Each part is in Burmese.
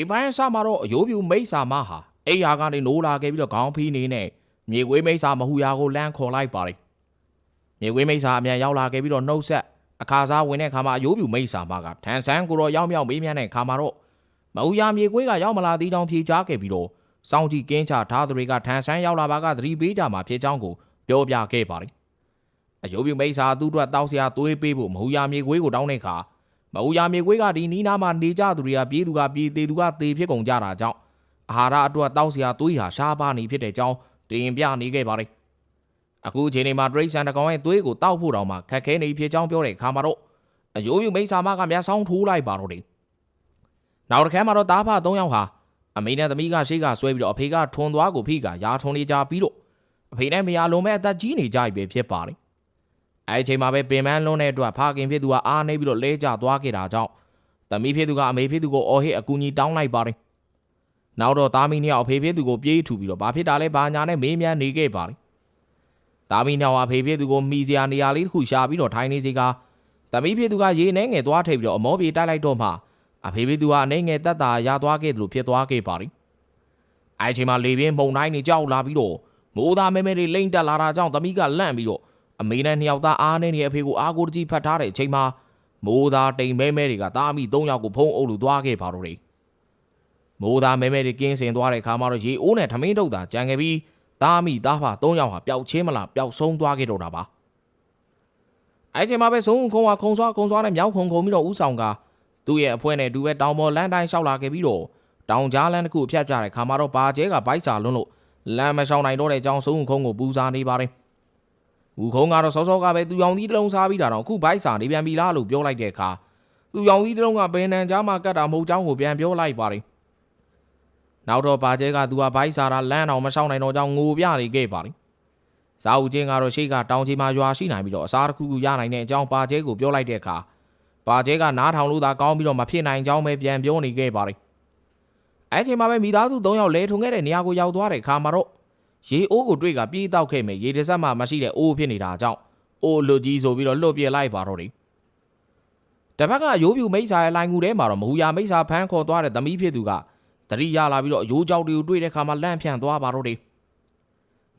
ဒီပိုင်းအစမှာတော့အယိုးပြူမိတ်ဆာမဟာအိယာကနေနိုးလာခဲ့ပြီးတော့ခေါင်းဖီးနေနဲ့မြေခွေးမိတ်ဆာမဟူယာကိုလမ်းခေါ်လိုက်ပါတယ်မြေခွေးမိတ်ဆာအမြန်ရောက်လာခဲ့ပြီးတော့နှုတ်ဆက်အခါစားဝင်တဲ့ခါမှာအယိုးပြူမိတ်ဆာမကထန်ဆန်းကိုတော့ရောက်မြောက်မေးမြန်းတဲ့ခါမှာတော့မဟူယာမြေခွေးကရောက်မလာသေးတောင်ဖြေချခဲ့ပြီးတော့စောင်းကြည့်ကင်းချထားသူတွေကထန်ဆန်းရောက်လာပါကသတိပေးကြမှာဖြစ်ကြောင်းကိုပြောပြခဲ့ပါတယ်အယိုးပြူမိတ်ဆာသူ့အတွက်တောက်စရာသွေးပေးဖို့မဟူယာမြေခွေးကိုတောင်းတဲ့ခါ မအူယာမြေခွေးကဒီနီးနားမှာနေကြသူတွေကပြေးသူကပြေးသေးသူကသေဖြစ်ကုန်ကြတာကြောင့်အာဟာရအတွက်တောက်စရာသွေးဟာရှားပါနေဖြစ်တဲ့ကြောင်းတင်ပြနေခဲ့ပါတယ်အခုအချိန်ဒီမှာဒရိတ်ဆန်တကောင်ရဲ့သွေးကိုတောက်ဖို့တောင်မှခက်ခဲနေဖြစ်ကြောင်းပြောတဲ့အခါမှာတော့အယိုးယူမိတ်ဆာမကမျက်စောင်းထိုးလိုက်ပါတော့တယ်နောက်တစ်ခါမှာတော့တားဖ၃ယောက်ဟာအမေနဲ့သမီးကရှေ့ကဆွဲပြီးတော့အဖေကထွန်သွားကိုဖိကရာထွန်နေကြပြီးတော့အဖေနဲ့မယားလုံးမဲ့အသက်ကြီးနေကြပြီဖြစ်ပါတယ် အဲ့ဒီအချိန်မှာပဲပင်မန်းလွန်းတဲ့အတွက်ဖခင်ဖြစ်သူကအားနေပြီးတော့လဲကျသွားခဲ့တာကြောင့်သမီးဖြစ်သူကအမေဖြစ်သူကိုအော်ဟစ်အကူအညီတောင်းလိုက်ပါတယ်။နောက်တော့သားမီးနှစ်ယောက်အဖေဖြစ်သူကိုပြေးထူပြီးတော့ဘာဖြစ်တာလဲဘာညာနဲ့မေးမြန်းနေခဲ့ပါတယ်။သားမီးနှစ်ယောက်ကအဖေဖြစ်သူကိုမိစရာနေရာလေးတစ်ခုရှာပြီးတော့ထိုင်နေစီကသမီးဖြစ်သူကရေနှဲငယ်သွားထိပ်ပြီးတော့အမောပြေတိုက်လိုက်တော့မှအဖေဖြစ်သူကအနေငယ်တက်တာရသွားခဲ့တယ်လို့ဖြစ်သွားခဲ့ပါတယ်။အဲ့ဒီအချိန်မှာလေပြင်းမှုန်တိုင်းနေကြောက်လာပြီးတော့မိုးသားမဲမဲတွေလိမ့်တက်လာတာကြောင့်သမီးကလန့်ပြီးတော့ အမေနဲ့နှစ်ယောက်သားအားနဲ့နေအဖေကိုအားကိုတကြီးဖတ်ထားတဲ့အချိန်မှာမိုးသားတိမ်မဲမဲတွေကတားမိ၃ယောက်ကိုဖုံးအုပ်လို့သွားခဲ့ပါတော့တယ်။မိုးသားမဲမဲတွေကင်းစင်သွားတဲ့အခါမှာတော့ရေအိုးနဲ့ထမင်းတုတ်တာကြံခဲ့ပြီးတားမိတားဖာ၃ယောက်ဟာပျောက်ချင်းမလားပျောက်ဆုံးသွားခဲ့တော့တာပါ။အဲ့ဒီချိန်မှာပဲဆုံးခုံကခုံဆွားခုံဆွားနဲ့မြောက်ခုံခုံပြီးတော့ဥဆောင်ကသူ့ရဲ့အဖွဲနဲ့တူပဲတောင်ပေါ်လမ်းတိုင်းလျှောက်လာခဲ့ပြီးတော့တောင်ကြားလမ်းတစ်ခုဖြတ်ကြတဲ့ခါမှာတော့ပါကျဲကဘိုက်စာလွန်းလို့လမ်းမရှောင်နိုင်တော့တဲ့အကြောင်းဆုံးခုံကိုပူစားနေပါတယ်။ ဦးခုံးကတော့စောစောကပဲသူရောင်သီးတစ်လုံးစားပြီးတာတော့အခုဘိုက်စာနေပြန်ပြီလားလို့ပြောလိုက်တဲ့အခါသူရောင်သီးတစ်လုံးကဘယ်နန်ကြားမှာကတ်တာမဟုတ်ကြောင်းကိုပြန်ပြောလိုက်ပါတယ်။နောက်တော့ပါကျဲကသူကဘိုက်စာတာလမ်းအောင်မရှောင်နိုင်တော့ကြောင်းငိုပြနေခဲ့ပါတယ်။ဇာဦးချင်းကတော့ရှေ့ကတောင်ချီမှာရွာရှိနိုင်ပြီးတော့အစားတစ်ခုခုရနိုင်တဲ့အကြောင်းပါကျဲကိုပြောလိုက်တဲ့အခါပါကျဲကနားထောင်လို့သာကောင်းပြီးတော့မဖြစ်နိုင်ကြောင်းပဲပြန်ပြောနေခဲ့ပါတယ်။အဲချိန်မှာပဲမိသားစု၃ယောက်လဲထုံခဲ့တဲ့နေရာကိုရောက်သွားတဲ့အခါမှာတော့ ရေအိုးကိုတွေ့ကပြေးတောက်ခဲ့မယ်ရေတစ်စက်မှမရှိတဲ့အိုးဖြစ်နေတာကြောင့်အိုးလွတ်ကြီးဆိုပြီးတော့လွတ်ပြလိုက်ပါတော့တယ်တပတ်ကရိုးပြူမိတ်ဆာရဲ့လိုင်ငူထဲမှာတော့မဟူယာမိတ်ဆာဖမ်းခေါ်သွားတဲ့သမီးဖြစ်သူကတတိရလာပြီးတော့ရိုးကြောက်တွေကိုတွေ့တဲ့အခါမှာလန့်ဖြန့်သွားပါတော့တယ်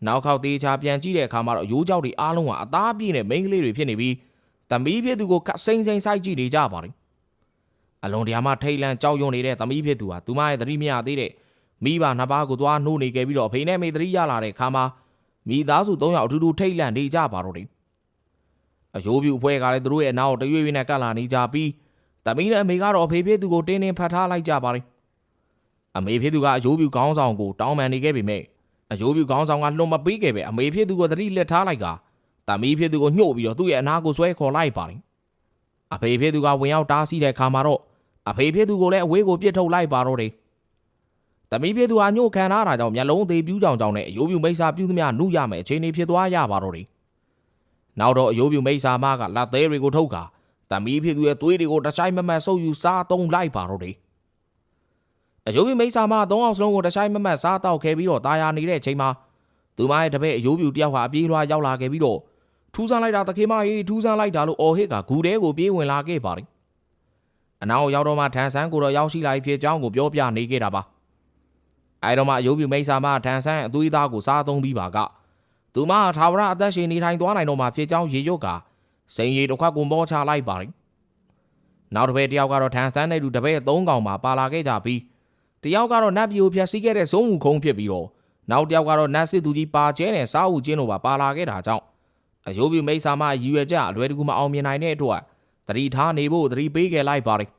နောက်ခေါက်သေးချာပြန်ကြည့်တဲ့အခါမှာတော့ရိုးကြောက်တွေအားလုံးကအသားပြည့်နဲ့မိန်းကလေးတွေဖြစ်နေပြီးသမီးဖြစ်သူကိုခက်စိမ့်စိမ့်စိုက်ကြည့်နေကြပါတယ်အလွန်တရာမှထိတ်လန့်ကြောက်ရွံ့နေတဲ့သမီးဖြစ်သူဟာသူမရဲ့သတိမရသေးတဲ့ မိဘနှစ်ပါးကိုသွားနှိုးနေခဲ့ပြီးတော့အဖေနဲ့မေသတိရလာတဲ့ခါမှာမိသားစု၃ယောက်အတူတူထိတ်လန့်နေကြပါတော့တယ်။အယိုးပြူအဖွဲ့ကလည်းသူတို့ရဲ့အနောက်တရွေ့ရွေ့နဲ့ကပ်လာနေကြပြီးတမီးနဲ့အမေကတော့အဖေဖြစ်သူကိုတင်းတင်းဖတ်ထားလိုက်ကြပါတယ်။အမေဖြစ်သူကအယိုးပြူခေါင်းဆောင်ကိုတောင်းပန်နေခဲ့ပေမဲ့အယိုးပြူခေါင်းဆောင်ကလွန်မပေးခဲ့ပဲအမေဖြစ်သူကိုသတိလက်ထားလိုက်ကတမီးဖြစ်သူကိုညှို့ပြီးတော့သူ့ရဲ့အနာကိုဆွဲခေါ်လိုက်ပါတယ်။အဖေဖြစ်သူကဝင်ရောက်တားဆီးတဲ့ခါမှာတော့အဖေဖြစ်သူကိုလည်းအဝေးကိုပြစ်ထုတ်လိုက်ပါတော့တယ်။ တမီးပြေသူဟာညှို့ခံထားတာကြောင့်မျက်လုံးသေးပြူးကြောင်ကြောင်နဲ့အယိုးပြူမိတ်ဆာပြူးသမျှနှုရမယ်အခြေအနေဖြစ်သွားရပါတော့တယ်။နောက်တော့အယိုးပြူမိတ်ဆာမကလက်သေးတွေကိုထုတ်ကာတမီးပြေသူရဲ့သွေးတွေကိုတခြိုက်မမတ်ဆုပ်ယူစားသုံးလိုက်ပါတော့တယ်။အယိုးပြူမိတ်ဆာမသုံးအောင်စလုံးကိုတခြိုက်မမတ်စားတောက်ခဲ့ပြီးတော့ตายာနေတဲ့အချိန်မှာသူမရဲ့တပည့်အယိုးပြူတယောက်ဟာအပြေးလွှာရောက်လာခဲ့ပြီးတော့ထူးဆန်းလိုက်တာတခေမကြီးထူးဆန်းလိုက်တာလို့အော်ဟစ်ကဂူတဲကိုပြေးဝင်လာခဲ့ပါတယ်။အနောက်ရောက်တော့မှထန်ဆန်းကိုတော့ရောက်ရှိလာဖြစ်ကြောင်းကိုပြောပြနေခဲ့တာပါ။ အဲတော့မှအယုံပြူမိတ်ဆာမထန်ဆန်းအသွေးသားကိုစားသုံးပြီးပါကသူမထာဝရအသက်ရှင်နေထိုင်သွားနိုင်တော့မှဖြစ်ကြောင်းရေရွတ်ကစိန်ရီတစ်ခွက်ကိုမောချလိုက်ပါတယ်နောက်တစ်ပည့်တယောက်ကတော့ထန်ဆန်းနဲ့တူတစ်ပည့်သုံးကောင်မှာပါလာခဲ့ကြပြီးတယောက်ကတော့နတ်ပြည်ကိုဖျက်ဆီးခဲ့တဲ့ဇုံးဝူခုံးဖြစ်ပြီးတော့နောက်တယောက်ကတော့နတ်စစ်သူကြီးပါကျဲနဲ့စားဝူချင်းတို့ပါပါလာခဲ့တာကြောင့်အယုံပြူမိတ်ဆာမရည်ရွယ်ချက်အလွယ်တကူမအောင်မြင်နိုင်တဲ့အတွက်သတိထားနေဖို့သတိပေးခဲ့လိုက်ပါတယ်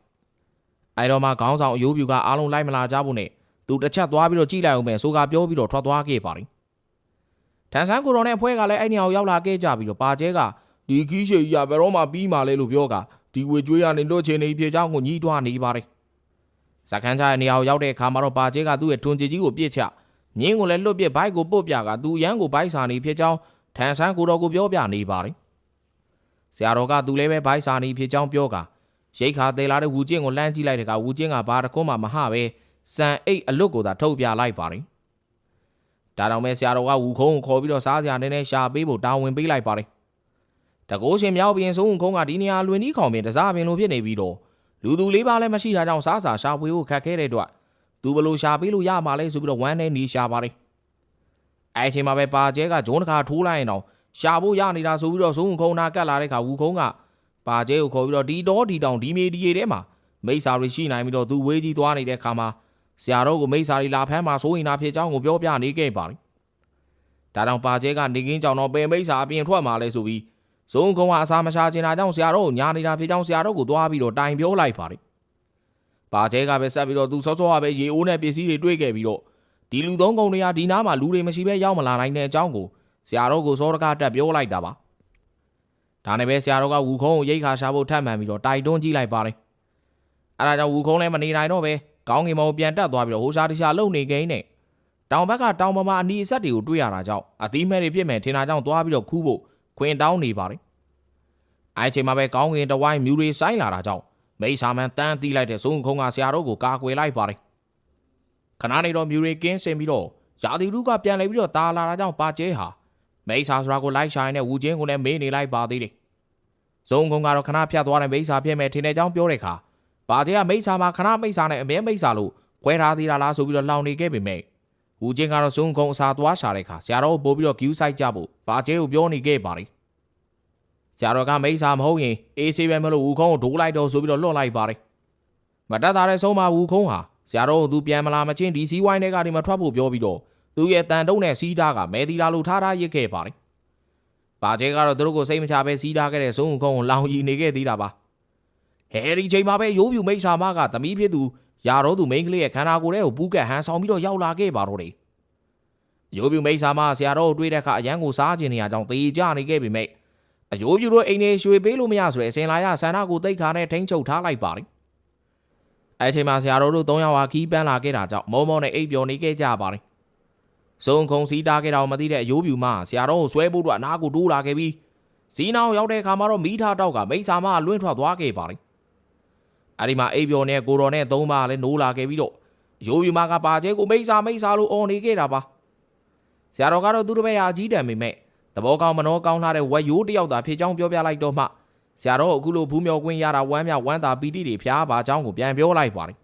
အဲတော့မှခေါင်းဆောင်အယိုးပြူကအားလုံးလိုက်မလာကြဘူးနဲ့ သူတစ်ချက်သွားပြီးတော့ကြည့်လိုက်အောင်ပဲဆိုကပြောပြီးတော့ထွက်သွားခဲ့ပါတယ်ထန်ဆန်းကိုတော်နဲ့ဖွဲကလည်းအဲ့နေအောင်ရောက်လာခဲ့ကြပြီးတော့ပါကျဲကဒီခီးရှိကြီးကဘယ်တော့မှပြီးမှလဲလို့ပြောကဒီဝေကျွေးရနေတော့ချင်းနေပြေချောင်းကိုညီးတွားနေပါတယ်ဇခန်းချရဲ့နေရာကိုရောက်တဲ့အခါမှာတော့ပါကျဲကသူ့ရဲ့ထွန်ချီကြီးကိုပြစ်ချမြင်းကိုလည်းလွတ်ပစ်ဘိုက်ကိုပုတ်ပြကသူရန်ကိုဘိုက်စာနေဖြစ်ကြောင်းထန်ဆန်းကိုတော်ကိုပြောပြနေပါတယ်ဆရာတော်ကသူလည်းပဲဘိုက်စာနေဖြစ်ကြောင်းပြောကရိတ်ခါသေးလာတဲ့ဝူကျင်းကိုလှမ်းကြည့်လိုက်တဲ့ကဝူကျင်းကဘာတကုံးမှမဟပဲ စံအိတ်အလွတ်ကိုသာထုတ်ပြလိုက်ပါတယ်ဒါတောင်မဲ့ဆရာတော်ကဝူခုံးကိုခေါ်ပြီးတော့စားစရာနည်းနည်းရှာပေးဖို့တာဝန်ပေးလိုက်ပါတယ်တကိုးရှင်မြောက်ပြင်ဆုံးခုံးကဒီနေရာလွင်ကြီးခေါင်ပင်တစားပင်လိုဖြစ်နေပြီးတော့လူသူလေးပါလည်းမရှိတာကြောင့်စားစာရှာဖွေဖို့ခက်ခဲတဲ့အတွက်သူဘလို့ရှာပေးလို့ရမှာလဲဆိုပြီးတော့ဝမ်းနဲ့နေရှာပါတယ်အဲအချိန်မှာပဲပါကျဲကဂျုံးတစ်ခါထိုးလိုက်ရင်တော့ရှာဖို့ရနေတာဆိုပြီးတော့ဆုံးခုံးနာကတ်လာတဲ့ခါဝူခုံးကပါကျဲကိုခေါ်ပြီးတော့ဒီတော့ဒီတောင်ဒီမေဒီရေထဲမှာမိစ္ဆာတွေရှိနိုင်ပြီးတော့သူဝေးကြီးသွားနေတဲ့ခါမှာ ဆရာတော်ကိုမိစ္ဆာတွေလာဖမ်းမှာစိုးရင်နာဖြစ်ကြောင်းကိုပြောပြနေခဲ့ပါတယ်ဒါတောင်ပါကျဲကနေကင်းကြောင်တော့ပင်မိစ္ဆာအပြင်ထွက်มาလဲဆိုပြီးဇုံကုံကအစာမရှာချင်တာကြောင့်ဆရာတော်ကိုညာနေတာဖြစ်ကြောင်းဆရာတော်ကိုသွားပြီးတော့တိုင်ပြောလိုက်ပါတယ်။ပါကျဲကပဲဆက်ပြီးတော့သူစောစောကပဲရေအိုးနဲ့ပစ္စည်းတွေတွေ့ခဲ့ပြီးတော့ဒီလူသုံးကုံတွေကဒီနားမှာလူတွေမရှိဘဲရောက်မလာနိုင်တဲ့အကြောင်းကိုဆရာတော်ကိုစောတကားတက်ပြောလိုက်တာပါ။ဒါနဲ့ပဲဆရာတော်ကဝူခုံးကိုရိတ်ခါရှာဖို့ထပ်မှန်ပြီးတော့တိုက်တွန်းကြည့်လိုက်ပါတယ်။အဲဒါကြောင့်ဝူခုံးလည်းမနေနိုင်တော့ပဲ ကောင်းကင်မောင်ပြန်တက်သွားပြီးတော့ဟိုရှာတခြားလုံနေကိန်းနဲ့တောင်ဘက်ကတောင်ပမာအနီအဆက်တွေကိုတွေ့ရတာကြောင့်အသီးမဲ့တွေဖြစ်မယ်ထင်တာကြောင့်သွားပြီးတော့ခူးဖို့ခွင်တောင်းနေပါတယ်။အဲအချိန်မှာပဲကောင်းကင်တဝိုင်းမြူတွေဆိုင်းလာတာကြောင့်မိတ်ဆာမန်တန်းတီးလိုက်တဲ့ဇုံခုံကဆရာတော်ကိုကာကွယ်လိုက်ပါတယ်။ခဏနေတော့မြူတွေကင်းစင်ပြီးတော့ရာသီဥတုကပြန်လဲပြီးတော့တာလာတာကြောင့်ပါကျဲဟာမိတ်ဆာဆိုတာကိုလိုက်ရှာနေတဲ့ဝူချင်းကိုလည်းမေးနေလိုက်ပါသေးတယ်။ဇုံခုံကတော့ခဏဖြတ်သွားတဲ့မိတ်ဆာဖြစ်မဲ့ထင်တဲ့အကြောင်းပြောတဲ့အခါ ပါကျဲကမိတ်ဆာမှာခဏမိတ်ဆာနဲ့အမဲမိတ်ဆာလို့ခွဲထားသေးတာလားဆိုပြီးတော့လောင်နေခဲ့ပေမဲ့ဝူချင်းကတော့ဇုံခုံအစာသွားရှာတဲ့အခါဆရာတော်ကိုပို့ပြီးတော့ဂယူးဆိုင်ကြဖို့ပါကျဲကိုပြောနေခဲ့ပါတယ်။ဆရာတော်ကမိတ်ဆာမဟုတ်ရင်အေးဆေးပဲမလို့ဝူခုံးကိုဒိုးလိုက်တော့ဆိုပြီးတော့လွတ်လိုက်ပါတယ်။မတက်တာတဲ့ဆုံးမဝူခုံးဟာဆရာတော်ကိုသူပြန်မလာမချင်းဒီစီဝိုင်းထဲကနေမထွက်ဖို့ပြောပြီးတော့သူရဲ့တန်တုံးနဲ့စီးသားကမဲတီလာလိုထားထားရစ်ခဲ့ပါတယ်။ပါကျဲကတော့သူတို့ကိုစိတ်မချပဲစီးသားခဲ့တဲ့ဇုံခုံးကိုလောင်ရီနေခဲ့သေးတာပါ။ ဟဲဒီချိန်မှာပဲရိုးပြူမိတ်ဆာမကသမီးဖြစ်သူရာတော်သူမိန်းကလေးရဲ့ခန္ဓာကိုယ်ထဲကိုပူးကတ်ဟန်ဆောင်ပြီးတော့ရောက်လာခဲ့ပါတော့တယ်။ရိုးပြူမိတ်ဆာမဆရာတော်ကိုတွေ့တဲ့အခါအရန်ကိုစားကျင်နေရကြောင်းတေးကြနေခဲ့ပေမဲ့အယိုးပြူတို့အိမ်နေရွှေပေးလို့မရဆိုတဲ့အစင်လာရဆန္ဒကိုတိတ်ခါနဲ့ထိန်းချုပ်ထားလိုက်ပါတယ်။အဲအချိန်မှာဆရာတော်တို့၃ယောက်ဟာခီးပန်းလာခဲ့တာကြောင့်မောမောနဲ့အိပ်ပျော်နေခဲ့ကြပါတယ်။စုံခုံစီးတားခဲ့တာကိုမသိတဲ့အယိုးပြူမဆရာတော်ကိုဆွဲဖို့အတွက်အနားကိုတိုးလာခဲ့ပြီးစီးနောင်ရောက်တဲ့အခါမှာတော့မိထားတောက်ကမိတ်ဆာမလွင့်ထွက်သွားခဲ့ပါတယ်။ အဲဒီမှာအိပ်ပျော်နဲ့ကိုတော်နဲ့သုံးပါလည်းနိုးလာခဲ့ပြီးတော့အယိုးပြူမကပါကျဲကိုမိတ်ဆာမိတ်ဆာလို့អော်နေခဲ့တာပါ။ဆရာတော်ကတော့သူတို့ပဲဟာကြီးတံမိမဲ့သဘောကောင်းမနှောကောင်းလာတဲ့ဝက်ရိုးတယောက်သာဖြစ်ကြောင်းပြောပြလိုက်တော့မှဆရာတော်အခုလိုဘူးမြော်ကွင်းရတာဝမ်းမြောက်ဝမ်းသာပီတိတွေဖျားပါကြောင်းကိုပြန်ပြောလိုက်ပါတယ်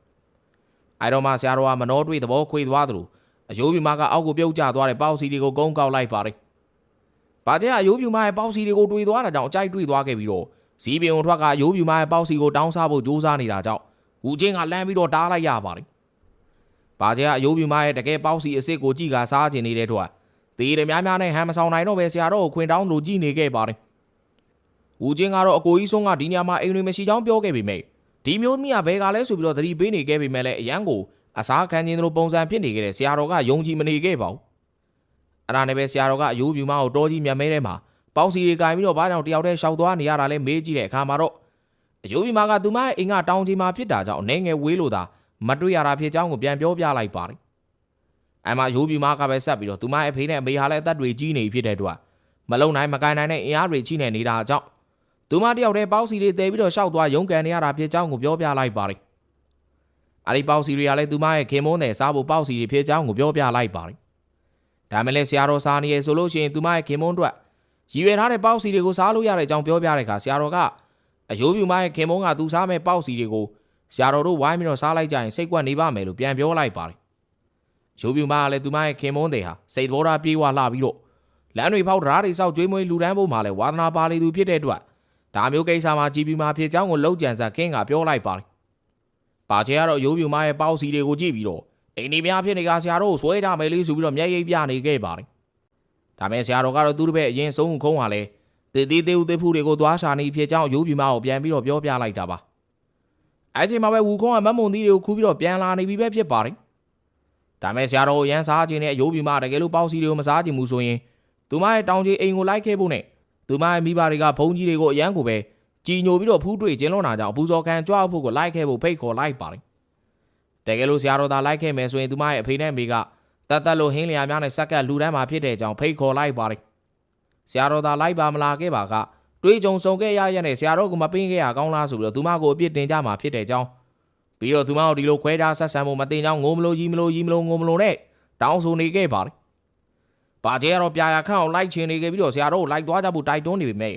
။အဲတော့မှဆရာတော်ကမနှောတွေ့သဘောခွေသွားသလိုအယိုးပြူမကအောက်ကိုပြုတ်ကျသွားတဲ့ပေါ့စီတွေကိုကုန်းကောက်လိုက်ပါတယ်။ဘာကျဲအယိုးပြူမရဲ့ပေါ့စီတွေကိုတွေ့သွားတာကြောင့်အကြိုက်တွေ့သွားခဲ့ပြီးတော့ ဇီးပင်ုံထွက်ကယိုးပြူမရဲ့ပေါ့စီကိုတောင်းစားဖို့ကြိုးစားနေတာကြောင့်ဝူချင်းကလမ်းပြီးတော့တားလိုက်ရပါတယ်။ဘာကျဲအယိုးပြူမရဲ့တကယ်ပေါ့စီအစ်စ်ကိုကြည့်ကစားကျင်နေတဲ့အတွက်သေးတယ်များများနဲ့ဟန်မဆောင်နိုင်တော့ပဲဆရာတော်ကိုခွင်တောင်းလို့ကြည့်နေခဲ့ပါတယ်။ဦးချင်းကတော့အကိုကြီးဆုံးကဒီညမှာအိမ်တွေမရှိကြောင်းပြောခဲ့ပေမဲ့ဒီမျိုးမိကဘဲကလဲဆိုပြီးတော့သတိပေးနေခဲ့ပေမဲ့လည်းအရန်ကိုအစားခံခြင်းတို့ပုံစံဖြစ်နေခဲ့တဲ့ဆရာတော်ကယုံကြည်မနေခဲ့ပါဘူး။အဲ့ဒါနဲ့ပဲဆရာတော်ကအယိုးပြူမကိုတော်ကြီးမြတ်မဲထဲမှာ ပေါက်စီတွေကင်ပြီးတော့ဘာကြောင့်တယောက်တည်းရှောက်သွားနေရတာလဲမေးကြည့်တဲ့အခါမှာတော့အယိုးပြူမကသူမရဲ့အိမ်ကတောင်းကြီးမှာဖြစ်တာကြောင့်အနေငယ်ဝေးလို့သာမတွေ့ရတာဖြစ်ကြောင်းကိုပြန်ပြောပြလိုက်ပါတယ်အမရိုးပြူမကပဲဆက်ပြီးတော့သူမရဲ့ဖေးနဲ့အမေဟာလည်းအသက်တွေကြီးနေဖြစ်တဲ့အတွက်မလုံနိုင်မကန်နိုင်တဲ့အင်အားတွေကြီးနေနေတာကြောင့်သူမတယောက်တည်းပေါက်စီတွေတဲပြီးတော့ရှောက်သွားရုန်းကန်နေရတာဖြစ်ကြောင်းကိုပြောပြလိုက်ပါတယ်။အဲဒီပေါက်စီတွေကလည်းသူမရဲ့ခင်မုန်းတဲ့စားဖို့ပေါက်စီတွေဖြစ်ကြောင်းကိုပြောပြလိုက်ပါတယ်။ဒါမဲ့လည်းဆရာတော်စားနေရဆိုလို့ရှိရင်သူမရဲ့ခင်မုန်းအတွက် ရည်ရွယ်ထားတဲ့ပေါက်စီတွေကိုစားလို့ရတဲ့အကြောင်းပြောပြတဲ့အခါဆရာတော်ကအယိုးပြူမရဲ့ခင်မုန်းကသူစားမဲ့ပေါက်စီတွေကိုဆရာတော်တို့ဝိုင်းပြီးတော့စားလိုက်ကြရင်စိတ်ကွက်နေပါမယ်လို့ပြန်ပြောလိုက်ပါတယ်ရိုးပြူမကလည်းသူမရဲ့ခင်မုန်းတယ်ဟာစိတ်ဘောဓာပြေးဝလှပြီးတော့လမ်းတွေဖောက်ဓာတ်တွေစောက်ကျွေးမွေးလူတန်းဖို့မှလည်းဝါသနာပါလေသူဖြစ်တဲ့အတွက်ဒါမျိုးကိစ္စမှာကြည်ပြူမှာဖြစ်ကြောင်းကိုလောက်ကြံစားခင်းကပြောလိုက်ပါတယ်။ပါချေကတော့ရိုးပြူမရဲ့ပေါက်စီတွေကိုကြည့်ပြီးတော့အိမ်ဒီများဖြစ်နေကဆရာတို့ဆွဲထားမယ်လေးဆိုပြီးတော့မျက်ရည်ပြနေခဲ့ပါတယ်။ ဒါမဲ့ဆရာတော်ကတော့သူတို့ပဲအရင်ဆုံးခုံးဟာလဲတည်တည်သေးဦးသေးဖူးတွေကိုသွားရှာနေဖြစ်ကြောင်းရိုးပြူမကိုပြန်ပြီးတော့ပြောပြလိုက်တာပါ။အဲချိန်မှာပဲဝူခုံးကမတ်မုံသီးတွေကိုခူးပြီးတော့ပြန်လာနေပြီပဲဖြစ်ပါတယ်ဒါမဲ့ဆရာတော်ကိုရန်စားခြင်းနဲ့အယိုးပြူမတကယ်လို့ပေါက်စီတွေကိုမစားခြင်းဘူးဆိုရင်သူမရဲ့တောင်ကြီးအိမ်ကိုလိုက်ခဲ့ဖို့နဲ့သူမရဲ့မိဘတွေကဘုန်းကြီးတွေကိုအရန်ကိုပဲကြည်ညိုပြီးတော့ဖူးတွေ့ကျင်းလွန်တာကြောင့်အပူဇော်ခံကြွားဖို့ကိုလိုက်ခဲ့ဖို့ဖိတ်ခေါ်လိုက်ပါတယ်တကယ်လို့ဆရာတော်သာလိုက်ခဲ့မယ်ဆိုရင်သူမရဲ့အဖေနဲ့မိက တတ်တတ်လို့ဟင်းလျာများနဲ့စက်ကပ်လူတန်းမှာဖြစ်တဲ့အကြောင်းဖိတ်ခေါ်လိုက်ပါတယ်ဆရာတော်သာလိုက်ပါမလာခဲ့ပါကတွေးကြုံဆုံခဲ့ရရက်နဲ့ဆရာတော်ကမပင်းခဲ့ရကောင်းလားဆိုပြီးတော့သူမကိုအပြစ်တင်ကြမှာဖြစ်တဲ့အကြောင်းပြီးတော့သူမကိုဒီလိုခွဲခြားဆက်ဆံဖို့မတင်ကြောင်းငိုမလို့ကြီးမလို့ကြီးမလို့ငိုမလို့နဲ့တောင်းဆိုနေခဲ့ပါတယ်။ပါကျဲကတော့ပြာရခန့်အောင်လိုက်ချင်နေခဲ့ပြီးတော့ဆရာတော်ကိုလိုက်သွားကြဖို့တိုက်တွန်းနေပေမဲ့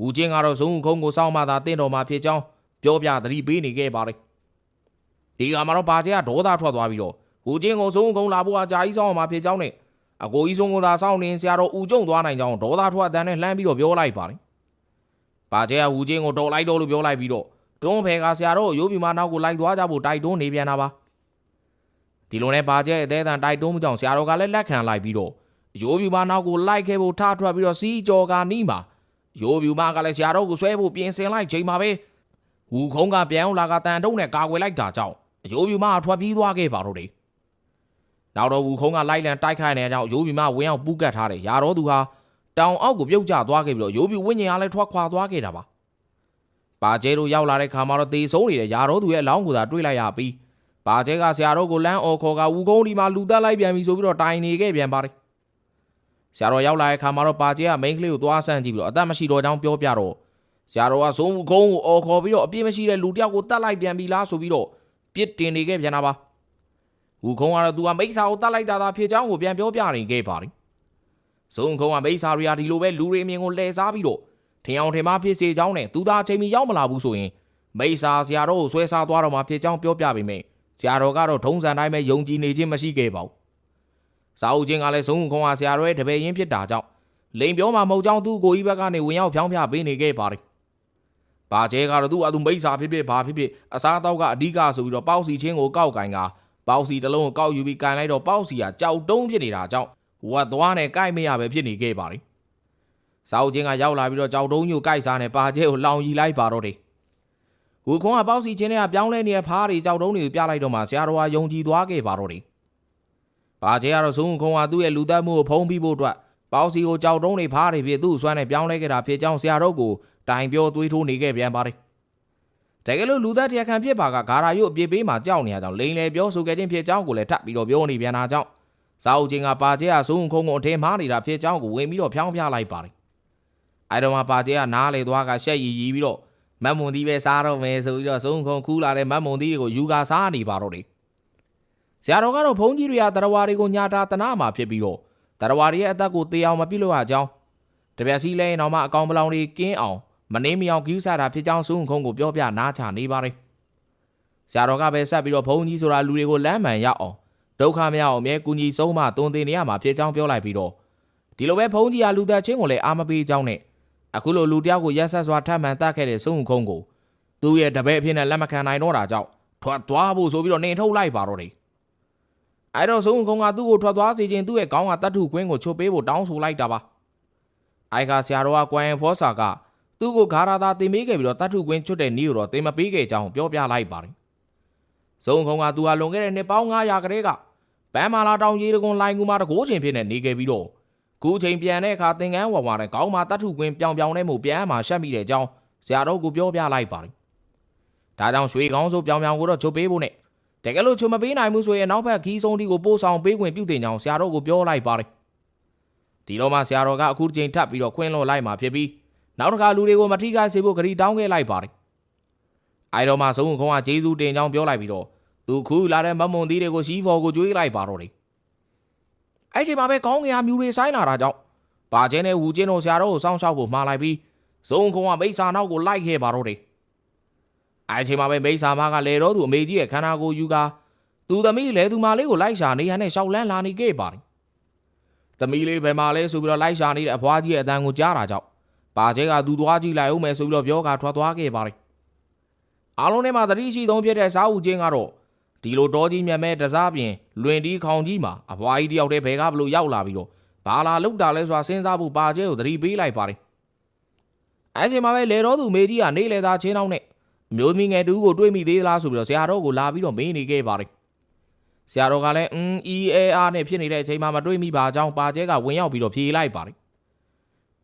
ဝူချင်းကတော့ဇုံခုံကိုစောင်းမှသာတင့်တော်မှာဖြစ်ကြောင်းပြောပြသတိပေးနေခဲ့ပါတယ်။ဒီကမှာတော့ပါကျဲကဒေါသထွက်သွားပြီးတော့ ဝူချင်းကိုဇုံခုံလာဖို့အကြာကြီးစောင်းမှဖြစ်ကြောင်းနဲ့အကိုကြီးဆုံးကသာစောင်းနေဆရာတော်ဦးကျုံသွားနိုင်ကြောင်းဒေါသထွက်အတန်းနဲ့လှမ်းပြီးတော့ပြောလိုက်ပါတယ်။ပါကျဲကဝူချင်းကိုတော်လိုက်တော့လို့ပြောလိုက်ပြီးတော့တွန်းဖဲကဆရာတော်ကိုရိုးပြီးမှနောက်ကိုလိုက်သွားကြဖို့တိုက်တွန်းနေပြန်တာပါ။ဒီလိုနဲ့ပါကျဲအသေးအံတိုက်တွန်းမှုကြောင့်ဆရာတော်ကလည်းလက်ခံလိုက်ပြီးတော့ရိုးပြီးမှနောက်ကိုလိုက်ခဲ့ဖို့ထထွက်ပြီးတော့စီးကြော်ကနီးမှာရိုးပြီးမှကလည်းဆရာတော်ကိုဆွဲဖို့ပြင်ဆင်လိုက်ချိန်မှာပဲဝူခုံးကပြန်အောင်လာကတန်တုံးနဲ့ကာကွယ်လိုက်တာကြောင့်ရိုးပြီးမှထွက်ပြေးသွားခဲ့ပါတော့တယ်။ နောက်တော့ဝူခုံးကလိုက်လံတိုက်ခိုက်နေတဲ့ကြောင့်ရိုးပြီးမှဝင်းအောင်ပူးကတ်ထားတယ်။ရာတော်သူဟာတောင်အောက်ကိုပြုတ်ကျသွားခဲ့ပြီးတော့ရိုးပြီးဝင်းညင်ကလည်းထွက်ခွာသွားခဲ့တာပါ။ပါကျဲတို့ရောက်လာတဲ့ခါမှာတော့တေဆုံးနေတဲ့ရာတော်သူရဲ့အလောင်းကိုသာတွေ့လိုက်ရပြီးပါကျဲကဆရာတော်ကိုလမ်းအော်ခေါ်ကဝူကုန်းဒီမှာလူတက်လိုက်ပြန်ပြီဆိုပြီးတော့တိုင်နေခဲ့ပြန်ပါတယ်ဆရာတော်ရောက်လာတဲ့ခါမှာတော့ပါကျဲကမိန်းကလေးကိုသွားဆန့်ကြည့်ပြီးတော့အသက်မရှိတော့ကြောင်းပြောပြတော့ဆရာတော်ကဇုံဝူကုန်းကိုအော်ခေါ်ပြီးတော့အပြစ်မရှိတဲ့လူတယောက်ကိုတတ်လိုက်ပြန်ပြီလားဆိုပြီးတော့ပြစ်တင်နေခဲ့ပြန်တာပါ ဝူကုန်းကတော့သူကမိစ္ဆာကိုတတ်လိုက်တာသာဖြစ်ကြောင်းကိုပြန်ပြောပြနေခဲ့ပါတယ်ဇုံကုန်းကမိစ္ဆာရီယာဒီလိုပဲလူတွေအမြင်ကိုလှည့်စားပြီးတော့ထင်အောင်ထင်မှားဖြစ်စေကြောင်းနဲ့သူသားအချိန်မီရောက်မလာဘူးဆိုရင်မိစ္ဆာဆရာတော်ကိုဆွဲစားသွားတော့မှဖြစ်ကြောင်းပြောပြပေမယ့်ဆရာတော်ကတော့ထုံးစံတိုင်းပဲယုံကြည်နေခြင်းမရှိခဲ့ပါဘူး။စာအုပ်ချင်းကလည်းဇုံခုံကဆရာတော်ရဲ့တပည့်ရင်းဖြစ်တာကြောင့်လိန်ပြောမှမဟုတ်ကြောင်းသူ့ကိုကြီးဘက်ကနေဝင်ရောက်ဖြောင်းပြပေးနေခဲ့ပါတယ်။ဘာကျဲကတော့သူ့အသူမိစ္ဆာဖြစ်ဖြစ်ဘာဖြစ်ဖြစ်အစားအသောက်ကအဓိကဆိုပြီးတော့ပေါက်စီချင်းကိုကောက်ကင်က ပေါက်စီတစ်လုံးကိုကောက်ယူပြီးကင်လိုက်တော့ပေါက်စီကကြောက်တုံးဖြစ်နေတာကြောင့်ဝတ်သွားနဲ့ကိုက်မရပဲဖြစ်နေခဲ့ပါတယ်။စာအုပ်ချင်းကရောက်လာပြီးတော့ကြောက်တုံးညိုကိုက်စားနဲ့ပါကျဲကိုလောင်ရီလိုက်ပါတော့တယ်။ဝူခွန်ကပေါက်စီချင်းတွေကပြောင်းလဲနေတဲ့ဖားတွေကြောက်တုံးတွေကိုပြလိုက်တော့မှဆရာတော်ကယုံကြည်သွားခဲ့ပါတော့တယ်။ပါကျဲကတော့ဇုံခွန်ကသူ့ရဲ့လူသက်မှုကိုဖုံးပြီးဖို့အတွက်ပေါက်စီကိုကြောက်တုံးတွေဖားတွေဖြစ်သူ့ဆွမ်းနဲ့ပြောင်းလဲခဲ့တာဖြစ်ကြောင်းဆရာတော်ကိုတိုင်ပြောသွေးထိုးနေခဲ့ပြန်ပါတယ်။ တကယ်လို့လူသက်တရားခံဖြစ်ပါကဂါရာယုအပြစ်ပေးမှကြောက်နေရကြောင်းလိန်လေပြောဆိုခဲ့ခြင်းဖြစ်ကြောင်းကိုလည်းထပ်ပြီးတော့ပြောနေပြန်တာကြောင့်စာအုပ်ချင်းကပါကျဲကဇုံခုံကိုအထင်မှားနေတာဖြစ်ကြောင်းကိုဝင်ပြီးတော့ဖြောင်းပြလိုက်ပါတယ်။အဲတော့မှပါကျဲကနားလေသွားကရှက်ရီရီပြီးတော့မတ်မွန်သီးပဲစားတော့မယ်ဆိုပြီးတော့ဇုံခုံခူးလာတဲ့မတ်မွန်သီးတွေကိုယူကာစားနေပါတော့တယ်။ဆရာတော်ကတော့ဘုန်းကြီးတွေကတရဝါတွေကိုညာတာတနာမှာဖြစ်ပြီးတော့တရဝါတွေရဲ့အသက်ကိုတေအောင်မပြုတ်လို့ရကြောင်းတပြက်စီလဲရင်တော့မှအကောင်ပလောင်တွေကင်းအောင် မနှင်းမအောင်ကျူးစားတာဖြစ်ကြောင်းဇုံခုံကိုပြောပြနားချနေပါတယ်။ဆရာတော်ကပဲဆက်ပြီးတော့ဘုန်းကြီးဆိုတာလူတွေကိုလမ်းမှန်ရအောင်ဒုက္ခမရအောင်အမြဲကူညီဆုံးမတွန်းတင်နေရမှာဖြစ်ကြောင်းပြောလိုက်ပြီးတော့ဒီလိုပဲဘုန်းကြီးကလူသက်ချင်းကိုလည်းအာမပေးကြောင်းနဲ့အခုလိုလူတယောက်ကိုရက်ဆက်စွာထပ်မံတတ်ခဲ့တဲ့စုံခုံကိုသူ့ရဲ့တပည့်အဖြစ်နဲ့လက်မခံနိုင်တော့တာကြောင့်ထွက်သွားဖို့ဆိုပြီးတော့နှင်ထုတ်လိုက်ပါတော့တယ်။အဲတော့စုံခုံကသူ့ကိုထွက်သွားစေခြင်းသူ့ရဲ့ခေါင်းကတတ်ထုကွင်းကိုချုပ်ပေးဖို့တောင်းဆိုလိုက်တာပါ။အိုင်ကဆရာတော်ကကွမ်ဖောစာက သူ့ကိုဂါရာသာတင်ပေးခဲ့ပြီးတော့တတ်ထုကွင်းချွတ်တဲ့နည်းကိုတော့တင်မပေးခဲ့ကြောင်းပြောပြလိုက်ပါတယ်။စုံခုံကသူဟာလွန်ခဲ့တဲ့နှစ်ပေါင်း900ကလေးကဗန်မာလာတောင်ကြီးတကွန်လိုင်းကူမှာတကိုးချိန်ဖြစ်နေနေခဲ့ပြီးတော့ခုချိန်ပြန်တဲ့အခါသင်္ကန်းဝါဝါနဲ့ခေါင်းမှာတတ်ထုကွင်းပြောင်ပြောင်နဲ့မှုပြန်မှာရှက်မိတဲ့အကြောင်းဆရာတော်ကပြောပြလိုက်ပါတယ်။ဒါကြောင့်ရွှေကောင်းဆိုပြောင်ပြောင်ကိုတော့ချုပ်ပေးဖို့နဲ့တကယ်လို့ချုပ်မပေးနိုင်ဘူးဆိုရင်နောက်ဘက်ခီးဆုံးတီကိုပို့ဆောင်ပေးခွင့်ပြုတင်ကြောင်းဆရာတော်ကပြောလိုက်ပါတယ်။ဒီတော့မှဆရာတော်ကအခုချိန်ထပ်ပြီးတော့ခွင်းလွန်လိုက်မှာဖြစ်ပြီး နောက်တစ်ခါလူတွေကိုမထိခိုက်စေဖို့ဂရီတောင်းခဲ့လိုက်ပါတယ်။အဲတော့မှဆုံးခုံကဂျေဇူးတင်ကြောင်းပြောလိုက်ပြီးတော့သူခုလာတဲ့မမွန်သီးတွေကိုရှီးဖော်ကိုကျွေးလိုက်ပါတော့တယ်။အဲ့ချိန်မှာပဲကောင်းကင်ဟာမြူတွေဆိုင်လာတာကြောင့်ပါကျင်းနဲ့ဝူကျင်းတို့ဆရာတော်ကိုစောင့်ရှောက်ဖို့မှားလိုက်ပြီးဇုံခုံကမိစ္ဆာနောက်ကိုလိုက်ခဲ့ပါတော့တယ်။အဲ့ချိန်မှာပဲမိစ္ဆာမကလေတော့သူအမေကြီးရဲ့ခန္ဓာကိုယ်ယူကာသူသမီးလေသူမလေးကိုလိုက်ရှာနေရနဲ့ရှောက်လန်းလာနေခဲ့ပါတယ်။သမီးလေးဘယ်မှာလဲဆိုပြီးတော့လိုက်ရှာနေတဲ့အဖွားကြီးရဲ့အတန်ကိုကြားတာကြောင့် ပါကျဲကသူသွားကြည့်လိုက်အောင်မယ်ဆိုပြီးတော့ပြောကထွက်သွားခဲ့ပါတယ်။အားလုံးထဲမှာသတိရှိဆုံးဖြစ်တဲ့စာအုပ်ချင်းကတော့ဒီလိုတောကြီးမြတ်မဲတစားပြင်လွင်တီးခေါင်ကြီးမှာအဖွားကြီးတယောက်တည်းဘယ်ကဘလို့ရောက်လာပြီးတော့ဘာလာလောက်တာလဲဆိုတာစဉ်းစားဖို့ပါကျဲကိုသတိပေးလိုက်ပါတယ်အဲချိန်မှာပဲလေတော်သူမေကြီးကနေလေသာချင်းအောင်နဲ့အမျိုးသမီးငယ်တူကိုတွေးမိသေးသလားဆိုပြီးတော့ဆရာတော်ကိုလာပြီးတော့မေးနေခဲ့ပါတယ်ဆရာတော်ကလည်းအင်း EAR နဲ့ဖြစ်နေတဲ့အချိန်မှာမတွေးမိပါကြောင်းပါကျဲကဝင်ရောက်ပြီးတော့ဖြေလိုက်ပါတယ်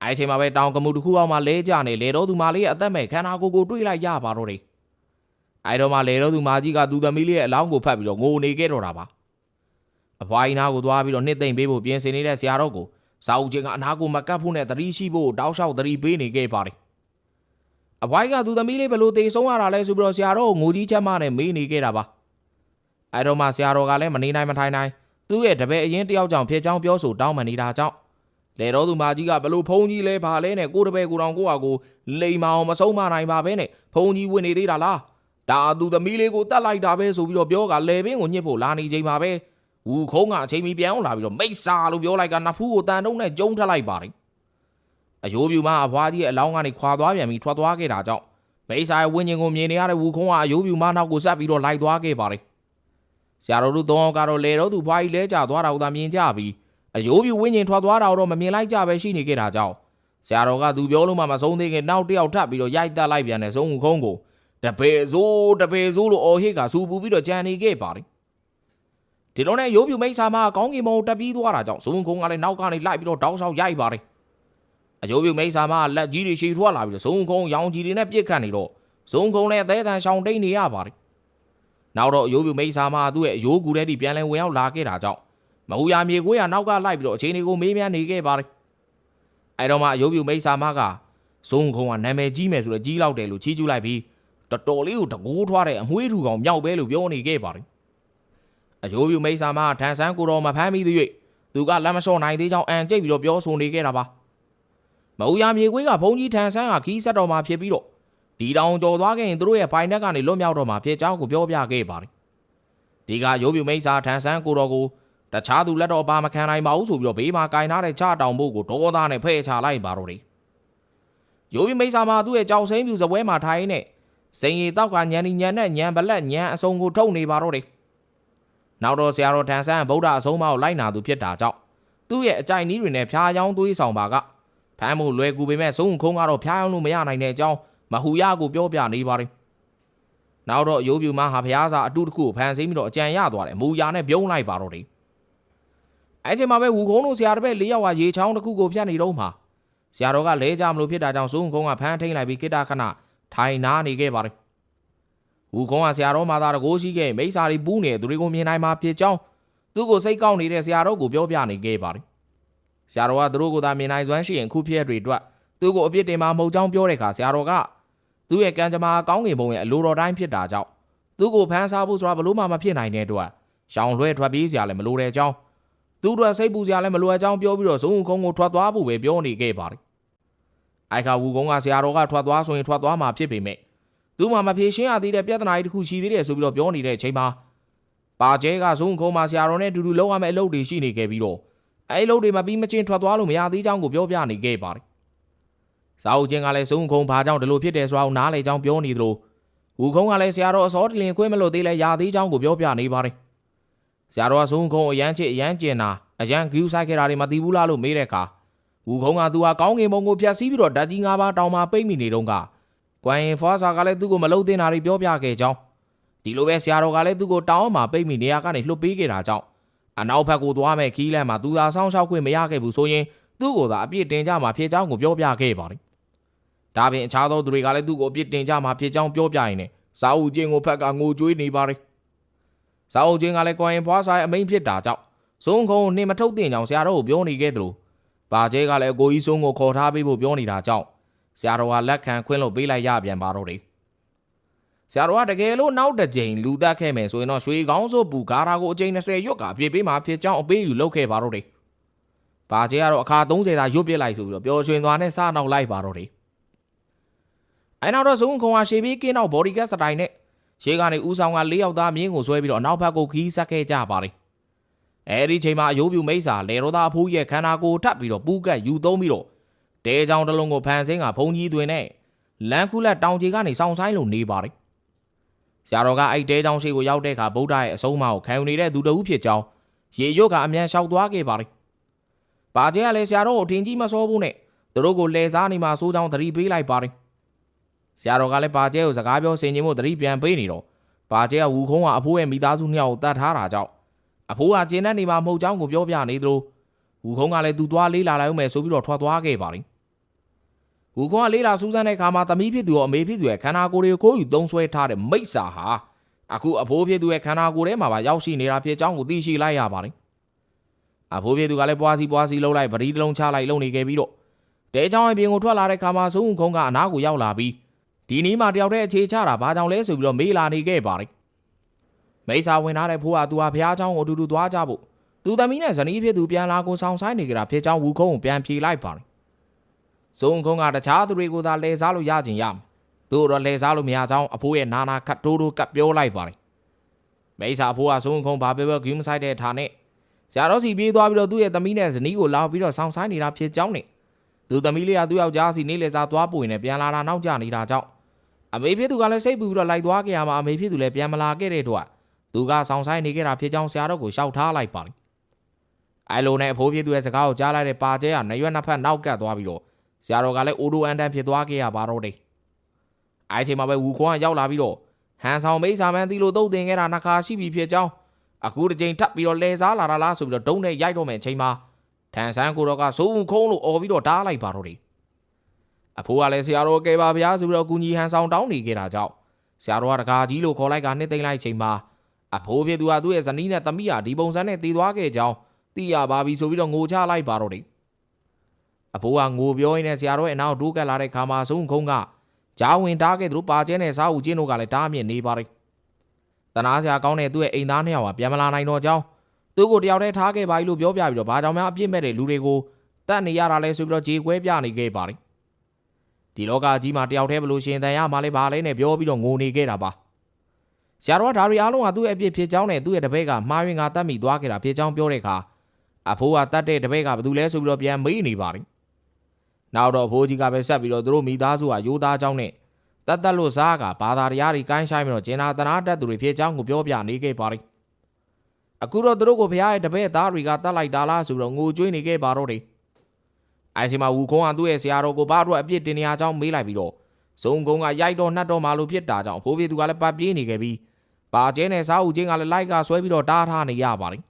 အဲ့အချိန်မှာပဲတောင်ကမှုတစ်ခုအောက်မှာလဲကျနေလေတော်သူမလေးရဲ့အသက်မဲ့ခန္ဓာကိုယ်ကိုတွေးလိုက်ရပါတော့တယ်အဲ့တော့မှလေတော်သူမကြီးကသူသမီးလေးရဲ့အလောင်းကိုဖတ်ပြီးတော့ငိုနေခဲ့တော့တာပါအဖွားကြီးနာကိုသွားပြီးတော့နှစ်သိမ့်ပေးဖို့ပြင်ဆင်နေတဲ့ဆရာတော်ကိုစာအုပ်ချင်းကအနာကိုမကတ်ဖို့နဲ့သတိရှိဖို့တောက်လျှောက်သတိပေးနေခဲ့ပါတယ်အဖွားကြီးကသူသမီးလေးဘယ်လိုတေဆုံးရတာလဲဆိုပြီးတော့ဆရာတော်ကိုငိုကြီးချက်မနဲ့မေးနေခဲ့တာပါအဲ့တော့မှဆရာတော်ကလည်းမနေနိုင်မထိုင်နိုင်သူ့ရဲ့တပည့်အရင်တယောက်ကြောင့်ဖြစ်ချောင်းပြောဆိုတောင်းပန်နေတာကြောင့် လေတော်သူမကြီးကဘလို့ဖုံးကြီးလဲဘာလဲနဲ့ကိုတပည့်ကိုတောင်ကိုဟာကိုလိမ်မအောင်မဆုံးမနိုင်ပါပဲနဲ့ဖုံးကြီးဝင်နေသေးတာလားဒါသူသမီးလေးကိုတတ်လိုက်တာပဲဆိုပြီးတော့ပြောကလေပင်ကိုညှစ်ဖို့လာနေချိန်မှာပဲဝူခုံးကအချိန်မီပြန်အောင်လာပြီးတော့မိတ်စာလို့ပြောလိုက်ကနဖူးကိုတန်တုံးနဲ့ကျုံထက်လိုက်ပါတယ်အယိုးပြူမအဖွားကြီးရဲ့အလောင်းကနေခွာသွားပြန်ပြီးထွက်သွားခဲ့တာကြောင့်မိတ်စာရဲ့ဝင်းကျင်ကိုမြင်နေရတဲ့ဝူခုံးကအယိုးပြူမနောက်ကိုဆက်ပြီးတော့လိုက်သွားခဲ့ပါတယ်ဆရာတော်တို့သုံးယောက်ကတော့လေတော့သူဖွားကြီးလဲကျသွားတာကိုသာမြင်ကြပြီး အယိုးပြူဝင်းကျင်ထွက်သွားတာတော့မမြင်လိုက်ကြပဲရှိနေခဲ့တာကြောင့်ဆရာတော်ကသူပြောလို့မှမဆုံးသေးခင်နောက်တစ်ယောက်ထပ်ပြီးတော့ရိုက်တက်လိုက်ပြန်တဲ့ဆုံးဝူခုံးကိုတပေစိုးတပေစိုးလို့အော်ဟစ်ကစူပူပြီးတော့ကြံနေခဲ့ပါတယ်ဒီလိုနဲ့ရိုးပြူမိတ်ဆာမကောင်းကင်ဘုံတက်ပြီးသွားတာကြောင့်ဇုံခုံကလည်းနောက်ကနေလိုက်ပြီးတော့တောက်ဆောက်ရိုက်ပါတယ်အယိုးပြူမိတ်ဆာမလက်ကြီးတွေရှည်ထွက်လာပြီးတော့ဇုံခုံရောင်ကြီးတွေနဲ့ပြစ်ခတ်နေတော့ဇုံခုံလည်းအသေးအံရှောင်တိတ်နေရပါတယ်နောက်တော့အယိုးပြူမိတ်ဆာမသူ့ရဲ့အယိုးကူထဲထိပြန်လဲဝင်ရောက်လာခဲ့တာကြောင့် မဟူယာမြေကွေးရနောက်ကလိုက်ပြီးတော့အချိန်တွေကိုမေးမြန်းနေခဲ့ပါတယ်အဲ့တော့မှအယိုးပြူမိတ်ဆာမကဇုံခုံကနာမည်ကြီးမယ်ဆိုတော့ကြီးလောက်တယ်လို့ချီးကျူးလိုက်ပြီးတော်တော်လေးကိုတကိုးထွားတဲ့အမွှေးထူကောင်မြောက်ပဲလို့ပြောနေခဲ့ပါတယ်အယိုးပြူမိတ်ဆာမထန်ဆန်းကိုတော်မဖမ်းမိသေး၍သူကလက်မလျှော့နိုင်သေးကြောင်းအန်ကျိတ်ပြီးတော့ပြောဆိုနေခဲ့တာပါမအူယာမြေကွေးကဘုံကြီးထန်ဆန်းကခီးဆက်တော်မှာဖြစ်ပြီးတော့ဒီတောင်ကြော်သွားခဲ့ရင်သူတို့ရဲ့ဖိုင်နက်ကနေလွတ်မြောက်တော့မှာဖြစ်ကြောင်းကိုပြောပြခဲ့ပါတယ်ဒီကရိုးပြူမိတ်ဆာထန်ဆန်းကိုတော်ကို တခြားသူလက်တော်ပါမခံနိုင်ပါဘူးဆိုပြီးတော့ဘေးမှာကင်ထားတဲ့ချတောင်ဖို့ကိုဒေါသနဲ့ဖဲ့ချလိုက်ပါတော့တယ်ရိုးပြူမိတ်ဆာမှာသူ့ရဲ့ကြောက်စိမ့်ပြူစပွဲမှာထိုင်နေစိန်ရီတောက်ကညံဒီညံနဲ့ညံပလက်ညံအစုံကိုထုတ်နေပါတော့တယ်နောက်တော့ဆရာတော်ထန်ဆန်းဗုဒ္ဓအဆုံးအမကိုလိုက်နာသူဖြစ်တာကြောင့်သူ့ရဲ့အကြိုက်နီးတွေနဲ့ဖျားယောင်းသွေးဆောင်ပါကဖမ်းမှုလွယ်ကူပေမဲ့ဆုံးခုံးကတော့ဖျားယောင်းလို့မရနိုင်တဲ့အကြောင်းမဟူရကိုပြောပြနေပါတယ်နောက်တော့ရိုးပြူမဟာဖျားစာအတူတခုကိုဖန်ဆင်းပြီးတော့အကြံရသွားတယ်မူယာနဲ့ပြုံးလိုက်ပါတော့တယ် အဲချိန်မှာပဲဝူခုံးတို့ဆရာတပည့်၄ယောက်ကရေချောင်းတစ်ခုကိုဖြတ်နေတော့မှာဆရာတော်ကလဲကြမလို့ဖြစ်တာကြောင့်ဆုံးခုံးကဖမ်းထိန်လိုက်ပြီးကိတ္တခဏထိုင်နာနေခဲ့ပါတယ်ဝူခုံးကဆရာတော်မာသာတကိုးရှိခဲ့မိစ္ဆာတွေပူးနေသူတွေကိုမြင်နိုင်မှာဖြစ်ကြောင်းသူ့ကိုစိတ်ကောက်နေတဲ့ဆရာတော်ကိုပြောပြနေခဲ့ပါတယ်ဆရာတော်ကသူတို့ကိုသာမြင်နိုင်စွမ်းရှိရင်ခုဖြစ်တွေအတွက်သူ့ကိုအပြစ်တင်မှာမဟုတ်ကြောင်းပြောတဲ့အခါဆရာတော်ကသူ့ရဲ့ကံကြမ္မာကောင်းကင်ဘုံရဲ့အလိုတော်တိုင်းဖြစ်တာကြောင့်သူ့ကိုဖမ်းဆားဖို့ဆိုတာဘလို့မှမဖြစ်နိုင်တဲ့အတွက်ရှောင်လွှဲထွက်ပြေးစရာလည်းမလိုတဲ့အကြောင်း သူ့အတွက်စိတ်ပူစရာလည်းမလိုအပ်ကြောင်းပြောပြီးတော့ဇုံခုံကိုထွက်သွားဖို့ပဲပြောနေခဲ့ပါတယ်အိုက်ခါဝူကုန်းကဆရာတော်ကထွက်သွားဆိုရင်ထွက်သွားမှာဖြစ်ပေမဲ့သူမှမဖြေရှင်းရသေးတဲ့ပြဿနာတွေတစ်ခုရှိသေးတယ်ဆိုပြီးတော့ပြောနေတဲ့အချိန်မှာပါကျဲကဇုံခုံမှာဆရာတော်နဲ့အတူတူလုံးဝမဲ့အလုပ်တွေရှိနေခဲ့ပြီးတော့အဲအလုပ်တွေမပြီးမချင်းထွက်သွားလို့မရသေးကြောင်းကိုပြောပြနေခဲ့ပါတယ်။စာအုပ်ချင်းကလည်းဇုံခုံဘာကြောင့်ဒီလိုဖြစ်တယ်ဆိုတာကိုနားလေကြောင်းပြောနေသလိုဝူခုံကလည်းဆရာတော်အစောတလင်ခွင့်မလို့သေးလဲရသေးကြောင်းကိုပြောပြနေပါတယ်။ ဆရာတော်ကဇုံခုံအရန်ချစ်အရန်ကျင်တာအရန်ဂူးဆိုင်ခဲ့တာတွေမသိဘူးလားလို့မေးတဲ့အခါဝူခုံကသူဟာကောင်းကင်ဘုံကိုဖျက်ဆီးပြီးတော့ဓာတ်ကြီး၅ပါးတောင်မှာပိတ်မိနေတော့ကကွမ်ရင်ဖွားစာကလည်းသူ့ကိုမလုံတင်တာတွေပြောပြခဲ့ကြောင်းဒီလိုပဲဆရာတော်ကလည်းသူ့ကိုတောင်းမှာပိတ်မိနေရကနေလှုပ်ပေးခဲ့တာကြောင့်အနောက်ဘက်ကိုသွားမဲ့ခီးလန့်မှာသူသာဆောင်းလျှောက်ခွင့်မရခဲ့ဘူးဆိုရင်သူ့ကိုသာအပြစ်တင်ကြမှာဖြစ်ကြောင်းကိုပြောပြခဲ့ပါတယ်ဒါပြင်အခြားသောသူတွေကလည်းသူ့ကိုအပြစ်တင်ကြမှာဖြစ်ကြောင်းပြောပြရင်လည်းစာအုပ်ချင်းကိုဖက်ကငိုကြွေးနေပါတယ် စာအုပ်ချင်းကလည်းကွမ်ရင်ဖွားစာရဲ့အမိန်ဖြစ်တာကြောင့်ဇုံခုံနှင်မထုတ်တင်ကြောင်ဆရာတော်ကိုပြောနေခဲ့သလိုဘာကျဲကလည်းကိုကြီးဆုံးကိုခေါ်ထားပေးဖို့ပြောနေတာကြောင့်ဆရာတော်ကလက်ခံခွင့်လို့ပေးလိုက်ရပြန်ပါတော့တယ်ဆရာတော်ကတကယ်လို့နောက်တစ်ကြိမ်လူတက်ခဲ့မယ်ဆိုရင်တော့ရွှေကောင်းစိုးပူကားတာကိုအကြိမ်20ရွတ်ကအပြည့်ပေးမှဖြစ်ကြောင်းအပေးယူလုပ်ခဲ့ပါတော့တယ်ဘာကျဲကတော့အခါ30သာရွတ်ပြစ်လိုက်ဆိုပြီးတော့ပျော်ရွှင်သွားနဲ့စနောက်လိုက်ပါတော့တယ်အဲနောက်တော့ဇုံခုံကရှေးပြီးကင်းတော့ body gas စတိုင်နဲ့ ရှေးကနေဦးဆောင်က၄ယောက်သားမြင်းကိုဆွဲပြီးတော့နောက်ဘက်ကိုခီးဆက်ခဲ့ကြပါတယ်အဲဒီချိန်မှာအယိုးပြူမိတ်စာလေရောသားအဖိုးရဲ့ခန္ဓာကိုယ်ထပ်ပြီးတော့ပူးကတ်ယူသုံးပြီးတော့တဲချောင်းတစ်လုံးကိုဖန်ဆင်းကဘုံကြီးသွင်းနဲ့လန်ခုလက်တောင်ကြီးကနေစောင်းဆိုင်လို့နေပါတယ်ဆရာတော်ကအဲ့တဲချောင်းရှိကိုရောက်တဲ့အခါဗုဒ္ဓရဲ့အဆုံးအမကိုခံယူနေတဲ့သူတဦးဖြစ်ကြောင်းရေရွတ်ကအမြန်လျှောက်သွားခဲ့ပါတယ်။ပါကျဲကလည်းဆရာတော်ကိုအထင်ကြီးမစောဘူးနဲ့သူတို့ကိုလဲစားနေမှစိုးကြောင်းသတိပေးလိုက်ပါတယ်။ ဆရာတော်ကလည်းပါကျဲကိုစကားပြောဆင်ခြင်ဖို့တတိပြန်ပေးနေတော့ပါကျဲကဝူခုံးကအဖိုးရဲ့မိသားစုနှစ်ယောက်ကိုတတ်ထားတာကြောင့်အဖိုးကကျင်းတဲ့နေမှာမဟုတ်ကြောင်းကိုပြောပြနေသလိုဝူခုံးကလည်းသူ့သွားလေးလာလိုက်ဦးမယ်ဆိုပြီးတော့ထွက်သွားခဲ့ပါလိမ့်ဝူခုံးကလေးလာစူးစမ်းတဲ့အခါမှာသမီးဖြစ်သူရောအမေဖြစ်သူရဲ့ခန္ဓာကိုယ်တွေကိုကိုယ်ယူသုံးဆွဲထားတဲ့မိစ္ဆာဟာအခုအဖိုးဖြစ်သူရဲ့ခန္ဓာကိုယ်ထဲမှာပါရောက်ရှိနေတာဖြစ်ကြောင်းကိုသိရှိလိုက်ရပါလိမ့်အဖိုးဖြစ်သူကလည်းပွားစီပွားစီလှုပ်လိုက်ပရိတလုံးချလိုက်လုံနေခဲ့ပြီးတော့တဲချောင်းအပြင်ကိုထွက်လာတဲ့ခါမှာစုံခုံးကအနားကိုရောက်လာပြီး ဒီနေ့မှတယောက်တည်းအခြေချတာဘာကြောင့်လဲဆိုပြီးတော့မေးလာနေခဲ့ပါတယ်မိစာဝင်ထားတဲ့ဖိုးကသူဟာဘုရားကျောင်းကိုအတူတူသွားကြဖို့သူသမီးနဲ့ဇနီးဖြစ်သူပြန်လာကိုဆောင်ဆိုင်နေကြတာဖြစ်ကြောင်းဝူခုံးကိုပြန်ဖြေလိုက်ပါတယ်ဇုံခုံးကတခြားသူတွေကိုသာလဲစားလို့ရကြင်ရမယ်သူတို့လဲစားလို့မရကြောင်းအဖိုးရဲ့နာနာခတ်တိုးတိုးကပ်ပြောလိုက်ပါတယ်မိစာအဖိုးကဇုံခုံးဘာပဲပဲဂူးမဆိုင်တဲ့ဌာနဲ့ဇာတော်စီပြေးသွားပြီးတော့သူ့ရဲ့သမီးနဲ့ဇနီးကိုလာပြီးတော့ဆောင်ဆိုင်နေတာဖြစ်ကြောင်းနဲ့သူသမီးလေးကသူ့ယောက်ျားစီနေလဲစားသွားပို့ရင်လည်းပြန်လာတာနောက်ကျနေတာကြောင့် အမေဖြစ်သူကလည်းစိတ်ပူပြီးတော့လိုက်သွားခဲ့ရမှာအမေဖြစ်သူလည်းပြန်မလာခဲ့တဲ့တော့သူကဆောင်ဆိုင်နေခဲ့တာဖြစ်ကြောင်းဆရာတော်ကိုရှောက်ထားလိုက်ပါလိမ့်အဲလိုနဲ့အဖိုးဖြစ်သူရဲ့စကားကိုကြားလိုက်တဲ့ပါကျဲကနရွက်နှစ်ဖက်နောက်ကပ်သွားပြီးတော့ဆရာတော်ကလည်းအိုဒိုအန်တန်ဖြစ်သွားခဲ့ရပါတော့တယ်အဲချိန်မှာပဲဝူခွန်ကရောက်လာပြီးတော့ဟန်ဆောင်မိတ်ဆာမန်တီလိုတုတ်တင်ခဲ့တာနှစ်ခါရှိပြီဖြစ်ကြောင်းအခုတစ်ချိန်ထပ်ပြီးတော့လဲစားလာတာလားဆိုပြီးတော့ဒုံးနဲ့ရိုက်တော့မယ်အချိန်မှာထန်ဆန်းကိုတော့ကစိုးဦးခုံးလို့អော်ပြီးတော့ဓားလိုက်ပါတော့တယ် အဖိုးကလည်းဆရာတော်ကဲပါဗျာဆိုပြီးတော့ကူညီဟန်ဆောင်တောင်းနေခဲ့တာကြောင့်ဆရာတော်ကတကာကြီးလို့ခေါ်လိုက်ကနှစ်သိမ့်လိုက်ချိန်မှာအဖိုးဖြစ်သူကသူ့ရဲ့ဇနီးနဲ့သမီးဟာဒီပုံစံနဲ့တည်သွားခဲ့ကြောင်းသိရပါပြီဆိုပြီးတော့ငိုချလိုက်ပါတော့တယ်အဖိုးကငိုပြောရင်းနဲ့ဆရာတော်ရဲ့အနောက်ဒိုးကပ်လာတဲ့ခါမှာဆုံးခုံးကဂျားဝင်တားခဲ့သူတို့ပါကျဲနဲ့စားဦးချင်းတို့ကလည်းတားမြင့်နေပါတယ်တနာဆရာကောင်းတဲ့သူ့ရဲ့အိမ်သားနှစ်ယောက်ကပြန်မလာနိုင်တော့ကြောင်းသူ့ကိုတယောက်တည်းထားခဲ့ပါလို့ပြောပြပြီးတော့ဘာကြောင့်များအပြစ်မဲ့တဲ့လူတွေကိုတတ်နေရတာလဲဆိုပြီးတော့ကြေကွဲပြနေခဲ့ပါတယ် ဒီလောကကြီးမှာတယောက်တည်းဘလို့ရှင်တန်ရမှာလဲပါလဲနဲ့ပြောပြီးတော့ငိုနေခဲ့တာပါဆရာတော်ကဒါရီအားလုံးကသူ့ရဲ့အပြစ်ဖြစ်ကြောင်းနဲ့သူ့ရဲ့တပည့်ကမှားယွင်းကတတ်မိသွားခဲ့တာဖြစ်ကြောင်းပြောတဲ့အခါအဖိုးကတတ်တဲ့တပည့်ကဘယ်သူလဲဆိုပြီးတော့ပြန်မေးနေပါတယ်နောက်တော့အဖိုးကြီးကပဲဆက်ပြီးတော့သူတို့မိသားစုကရိုးသားကြောင်းနဲ့တတ်တတ်လို့စားကဘာသာတရားတွေကိုင်းဆိုင်ပြီးတော့ကျင်နာတနာတတ်သူတွေဖြစ်ကြောင်းကိုပြောပြနေခဲ့ပါတယ်အခုတော့သူတို့ကိုဘုရားရဲ့တပည့်သားတွေကတတ်လိုက်တာလားဆိုပြီးတော့ငိုကြွေးနေခဲ့ပါတော့တယ် အဲချိန်မှာဝူခုံးကသူ့ရဲ့ဆရာတော်ကိုဘာအတွက်အပြစ်တင်နေရကြောင်းမေးလိုက်ပြီးတော့ဇုံကုန်းကရိုက်တော့နှက်တော့မှလို့ဖြစ်တာကြောင့်အဖိုးပြေသူကလည်းပတ်ပြေးနေခဲ့ပြီးပါကျဲနဲ့စားဦးချင်းကလည်းလိုက်ကဆွဲပြီးတော့တားထားနေရပါတယ်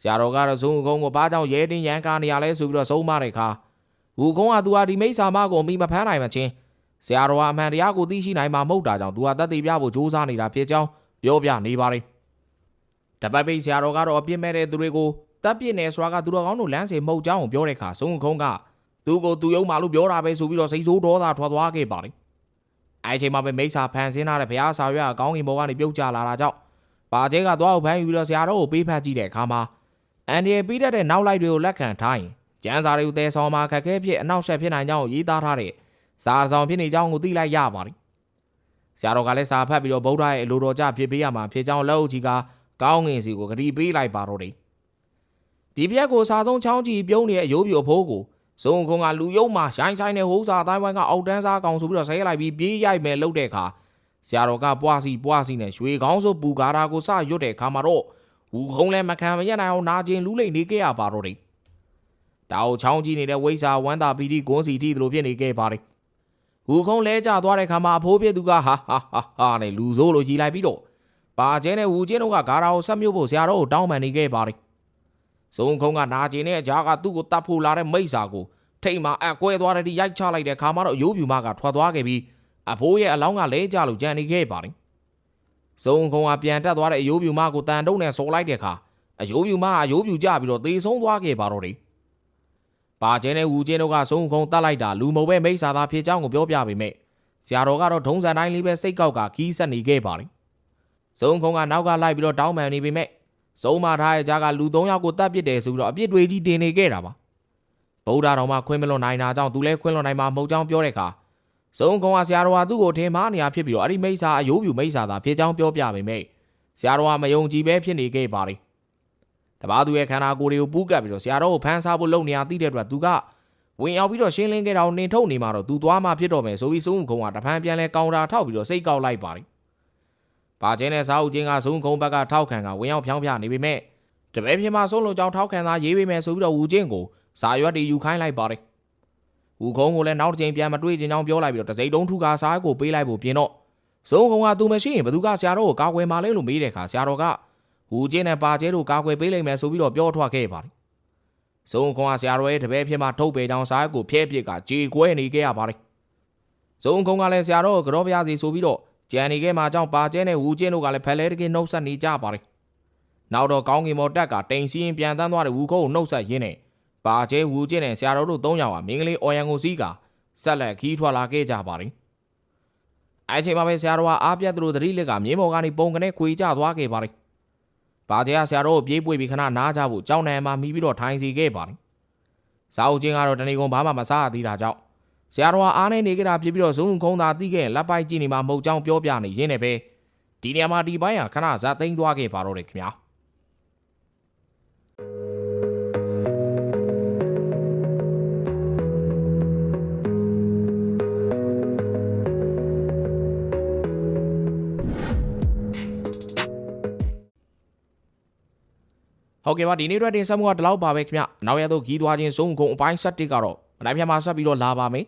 ဆရာတော်ကတော့ဇုံကုန်းကိုဘာကြောင့်ရဲတင်းရန်ကားနေရလဲဆိုပြီးတော့ဆုံးမတဲ့အခါဝူခုံးကသူဟာဒီမိစ္ဆာမကိုမိမဖမ်းနိုင်မချင်းဆရာတော်ကအမှန်တရားကိုသိရှိနိုင်မှာမဟုတ်တာကြောင့်သူဟာတတ်သိပြဖို့ကြိုးစားနေတာဖြစ်ကြောင်းပြောပြနေပါတယ်တပတ်ပိတ်ဆရာတော်ကတော့အပြစ်မဲ့တဲ့သူတွေကို တပ်ပြစ်နေဆိုတာကသူတော်ကောင်းတို့လမ်းစေမဟုတ်ကြောင်းကိုပြောတဲ့အခါဆုံးခုံးကသူ့ကိုသူယုံမှလို့ပြောတာပဲဆိုပြီးတော့စိတ်ဆိုးဒေါသထွက်သွားခဲ့ပါတယ်အဲအချိန်မှာပဲမိစ္ဆာဖန်ဆင်းထားတဲ့ဘုရားဆာရွက်အကောင်းကင်ဘောကနေပြုတ်ကျလာတာကြောင့်ပါကျဲကသွားကိုဖမ်းယူပြီးတော့ဆရာတော်ကိုပေးဖက်ကြည့်တဲ့အခါမှာအန်ဒီရပြီးတတ်တဲ့နောက်လိုက်တွေကိုလက်ခံထားရင်ကျန်းစာတွေကိုတဲဆောင်မှာခက်ခဲဖြစ်အနောက်ဆက်ဖြစ်နိုင်ကြောင်းကိုရေးသားထားတဲ့စာဆောင်ဖြစ်နေကြောင်းကိုသိလိုက်ရပါတယ်ဆရာတော်ကလည်းစာဖတ်ပြီးတော့ဗုဒ္ဓရဲ့အလိုတော်ကြဖြစ်ပေးရမှာဖြစ်ကြောင်းလက်အုပ်ကြီးကကောင်းငင်စီကိုဂတိပေးလိုက်ပါတော့တယ် ဒီပြက်ကိုစာဆုံးချောင်းကြီးပြုံးနေတဲ့အယိုးပြိုဖိုးကိုစုံခုံကလူယုံမှာရှိုင်းဆိုင်တဲ့ဟိုးစာတိုင်းဝိုင်းကအောက်တန်းစားကောင်ဆိုပြီးတော့ဆဲလိုက်ပြီးပြေးရိုက်မယ်လှုပ်တဲ့အခါဆရာတော်ကပွားစီပွားစီနဲ့ရွှေကောင်းဆိုပူကားတာကိုစရွတ်တဲ့အခါမှာတော့ဝူခုံးလည်းမခံမရနိုင်အောင်နာကျင်လူးလိမ့်နေခဲ့ရပါတော့တယ်တောက်ချောင်းကြီးနေတဲ့ဝိစာဝမ်းတာပီတိဂွန်းစီတီတို့ဖြစ်နေခဲ့ပါတယ်ဝူခုံးလဲကျသွားတဲ့အခါမှာအဖိုးပြသူကဟာဟာဟာဟာနဲ့လူဆိုးလိုကြီးလိုက်ပြီးတော့ပါကျဲနဲ့ဝူချင်းတို့ကဂါရာကိုဆက်မြုပ်ဖို့ဆရာတော်ကိုတောင်းပန်နေခဲ့ပါတယ် ဇုံခုံးကနာကျင်တဲ့အကြားကသူ့ကိုတတ်ဖို့လာတဲ့မိစ္ဆာကိုထိတ်မှအကွဲသွားတဲ့ဒီရိုက်ချလိုက်တဲ့ခါမှာတော့ရိုးပြူမကထွက်သွားခဲ့ပြီးအဖိုးရဲ့အလောင်းကလဲကျလို့ကြံနေခဲ့ပါတယ်။ဇုံခုံးကပြန်တက်သွားတဲ့အယိုးပြူမကိုတန်တုံးနဲ့ဆော်လိုက်တဲ့အခါအယိုးပြူမကအယိုးပြူကျပြီးတော့သေဆုံးသွားခဲ့ပါတော့တယ်။ပါကျဲနဲ့ဝူကျင်းတို့ကဇုံခုံးတတ်လိုက်တာလူမုံပဲမိစ္ဆာသားဖြစ်ကြောင်းကိုပြောပြပေမဲ့ဆရာတော်ကတော့ဒုံစံတိုင်းလေးပဲစိတ်ကောက်ကခီးဆက်နေခဲ့ပါတယ်။ဇုံခုံးကနောက်ကလိုက်ပြီးတော့တောင်းပန်နေပေမဲ့ စုံမထားရဲ့ကြားကလူ၃ယောက်ကိုတတ်ပစ်တယ်ဆိုပြီးတော့အပြစ်တွေကြီးတင်နေခဲ့တာပါဗုဒ္ဓတော်မှာခွင့်မလွန်နိုင်တာကြောင့်သူလည်းခွင့်လွန်နိုင်မှာမဟုတ်ကြောင်းပြောတဲ့အခါစုံကုံကဆရာတော်ကသူ့ကိုထင်မှားနေရဖြစ်ပြီးတော့အဲ့ဒီမိစ္ဆာအယိုးပြူမိစ္ဆာသာဖြစ်ကြောင်းပြောပြပေမဲ့ဆရာတော်ကမယုံကြည်ပဲဖြစ်နေခဲ့ပါလေတပားသူရဲ့ခန္ဓာကိုယ်တွေကိုပူးကပ်ပြီးတော့ဆရာတော်ကိုဖမ်းဆားဖို့လုပ်နေရသိတဲ့အတွက်သူကဝင်ရောက်ပြီးတော့ရှင်းလင်းခဲ့တာကိုနှင်ထုတ်နေမှာတော့သူသွားမှဖြစ်တော့မယ်ဆိုပြီးစုံကုံကတဖန်ပြန်လဲကောင်တာထောက်ပြီးတော့စိတ်ကောက်လိုက်ပါလေ။ ပါချင်းနဲ့စားဦးချင်းကဇုံကုန်းဘက်ကထောက်ခံကဝင်ရောက်ဖြောင်းပြနေပေမဲ့တပည့်ပြမဆုံးလို့ကြောင်းထောက်ခံသားရေးပေးမယ်ဆိုပြီးတော့ဝူချင်းကိုစာရွက်တွေယူခိုင်းလိုက်ပါတယ်ဟူခုံးကိုလည်းနောက်တစ်ချိန်ပြန်မတွေးချင်ကြောင်းပြောလိုက်ပြီးတော့တစိမ့်တုံးထူကာစားကိုပေးလိုက်ဖို့ပြင်တော့စုံခုံကသူမရှိရင်ဘသူကဆရာတော်ကိုကာကွယ်မာလဲလို့မေးတဲ့အခါဆရာတော်ကဟူချင်းနဲ့ပါကျဲတို့ကာကွယ်ပေးလိုက်မယ်ဆိုပြီးတော့ပြောထွက်ခဲ့ပါတယ်စုံခုံကဆရာတော်ရဲ့တပည့်ဖြစ်မှထုတ်ပေတောင်စားကိုဖျဲပစ်ကကြေကွဲနေခဲ့ရပါတယ်စုံခုံကလည်းဆရာတော်ကိုကြောပြစီဆိုပြီးတော့ ကြံနေခဲ့မှအကြောင်းပါကျဲနဲ့ဟူချင်းတို့ကလည်းဖက်လဲတကင်းနှုတ်ဆက်နေကြပါတယ်နောက်တော့ကောင်းကင်မော်တက်ကတိန်စီရင်ပြန်တန်းသွားတဲ့ဝူခုံကိုနှုတ်ဆက်ရင်းနဲ့ပါကျဲဝူကျင်းနဲ့ဆရာတော်တို့၃ယောက်ဟာမင်းကလေးအော်ရန်ကိုစီးကဆက်လက်ခီးထွက်လာခဲ့ကြပါတယ်။အဲချိန်မှာပဲဆရာတော်ကအားပြတ်သူတို့သတိလက်ကမြင်းမော်ကနေပုံကနေခွေကျသွားခဲ့ပါတယ်။ပါကျဲကဆရာတော်ကိုပြေးပွေပြီးခဏနားကြဖို့ကြောင်းနယ်မှာမိပြီးတော့ထိုင်စီခဲ့ပါတယ်။စာအုပ်ချင်းကတော့တဏီကုံဘာမှမစားရသေးတာကြောင့် ဆရာတော်ကအားနေနေကြတာဖြစ်ပြီးတော့ဇုံခုံသာတီးခဲ့ရင်လက်ပိုက်ကြည့်နေမှာမဟုတ်ကြောင်းပြောပြနေရင်းနဲ့ပဲဒီနေရာမှာဒီပိုင်းဟာခဏဇာသိမ်းသွားခဲ့ပါတော့တယ်ခင်ဗျာ။ဟုတ်ကဲ့ပါဒီနေ့အတွက်တင်ဆက်မှုကဒီလောက်ပါပဲခင်ဗျနောက်ရတော့ဂီးသွားခြင်းစုံကုန်အပိုင်း7တစ်ကတော့အတိုင်းပြန်မှာဆက်ပြီးတော့လာပါမယ်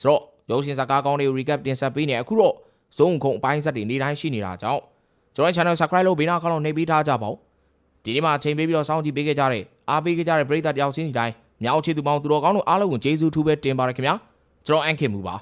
ဆိုတော့ရုပ်ရှင်ဇာတ်ကားကောင်းတွေကို recap တင်ဆက်ပေးနေအခုတော့စုံကုန်အပိုင်း7တွေနေ့တိုင်းရှိနေတာကြောင့်ကျွန်တော် channel subscribe လုပ်ဘေးနားခေါင်းလုံးနှိပ်ပေးထားကြပါဦးဒီနေ့မှာအချိန်ပေးပြီးတော့စောင့်ကြည့်ပေးခဲ့ကြတဲ့အားပေးခဲ့ကြတဲ့ပရိသတ်တယောက်ချင်းစီတိုင်းမြောက်ချေသူပေါင်းသူတော်ကောင်းတို့အားလုံးကိုကျေးဇူးထူးပဲတင်ပါတယ်ခင်ဗျာကျွန်တော်အန်ခင်မူပါ